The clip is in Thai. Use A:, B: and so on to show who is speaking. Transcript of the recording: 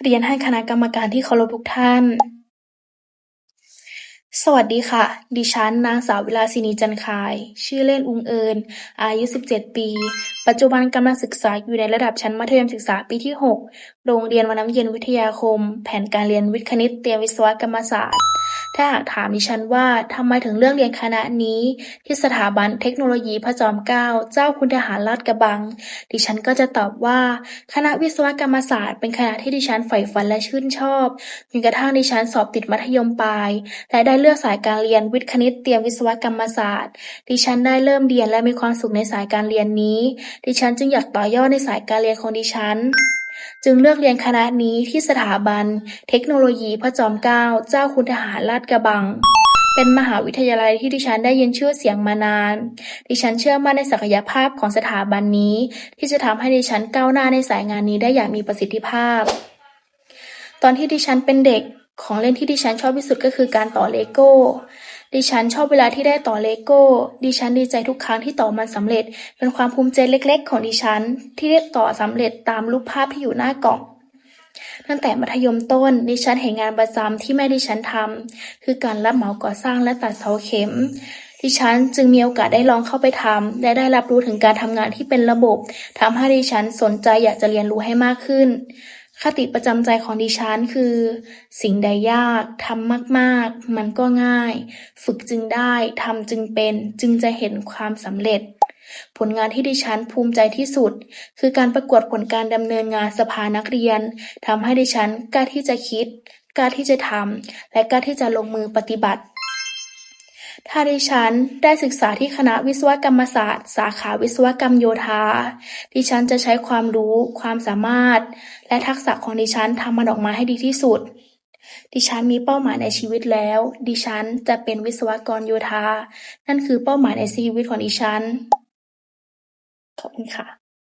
A: เรียนให้คณะกรรมการที่เคารพทุกท่าน สวัสดีค่ะ ดิฉัน นางสาววิลาสินีจันคาย ชื่อเล่น อุงเอิญ อายุ 17 ปี ปัจจุบันกำลังศึกษาอยู่ในระดับชั้นมัธยมศึกษาปีที่ 6 โรงเรียนวันน้ำเย็นวิทยาคม แผนการเรียนวิทย์คณิต เตรียมวิศวกรรมศาสตร์ ถ้าหากถามดิฉันว่าทำไมถึงเลือกเรียนคณะนี้ ที่สถาบันเทคโนโลยีพระจอมเกล้าเจ้าคุณทหารลาดกระบัง ดิฉันก็จะตอบว่า คณะวิศวกรรมศาสตร์เป็นคณะที่ดิฉันใฝ่ฝันและชื่นชอบจนกระทั่งดิฉันสอบติดมัธยมปลาย และได้เลือกสายการเรียนวิทย์คณิตเตรียมวิศวกรรมศาสตร์ ดิฉันได้เริ่มเรียนและมีความสุขในสายการเรียนนี้ ดิฉันจึงอยากต่อยอดในสายการเรียนของดิฉัน จึงเลือกเรียนคณะนี้ที่สถาบันเทคโนโลยีพระจอมเกล้าเจ้าคุณทหารลาดกระบัง เป็นมหาวิทยาลัยที่ดิฉันได้ยินชื่อเสียงมานาน ดิฉันเชื่อมั่นในศักยภาพของสถาบันนี้ ที่จะทำให้ดิฉันก้าวหน้าในสายงานนี้ได้อย่างมีประสิทธิภาพ ตอนที่ดิฉันเป็นเด็กของเล่นที่ดิฉันชอบที่สุดก็คือการต่อเลโก้ ดิฉันชอบเวลาที่ได้ต่อเลโก้ ดิฉันดีใจทุกครั้งที่ต่อมันสำเร็จ เป็นความภูมิใจเล็ก ๆ ของดิฉัน ที่ได้ต่อสำเร็จตามรูปภาพที่อยู่หน้ากล่อง ตั้งแต่มัธยมต้น ดิฉันเห็นงานประจำที่แม่ดิฉันทำคือการรับเหมาก่อสร้างและตัดเสาเข็มดิฉันจึงมีโอกาสได้ลองเข้าไปทำและได้รับรู้ถึงการทำงานที่เป็นระบบทำให้ดิฉันสนใจอยากจะเรียนรู้ให้มากขึ้น คติประจำใจของดิฉันคือ สิ่งใดยากทำมาก ๆ มันก็ง่าย ฝึกจึงได้ทำจึงเป็น จึงจะเห็นความสำเร็จ ผลงานที่ดิฉันภูมิใจที่สุด คือการประกวดผลการดำเนินงานสภานักเรียนทำให้ดิฉันกล้าที่จะคิด กล้าที่จะทำและกล้าที่จะลงมือปฏิบัติ ถ้าดิฉันได้ศึกษาที่คณะวิศวกรรมศาสตร์ สาขาวิศวกรรมโยธา ดิฉันจะใช้ความรู้ ความสามารถ และทักษะของดิฉันทำมันออกมาให้ดีที่สุด ดิฉันมีเป้าหมายในชีวิตแล้ว ดิฉันจะเป็นวิศวกรโยธา นั่นคือเป้าหมายในชีวิตของดิฉัน ขอบคุณค่ะ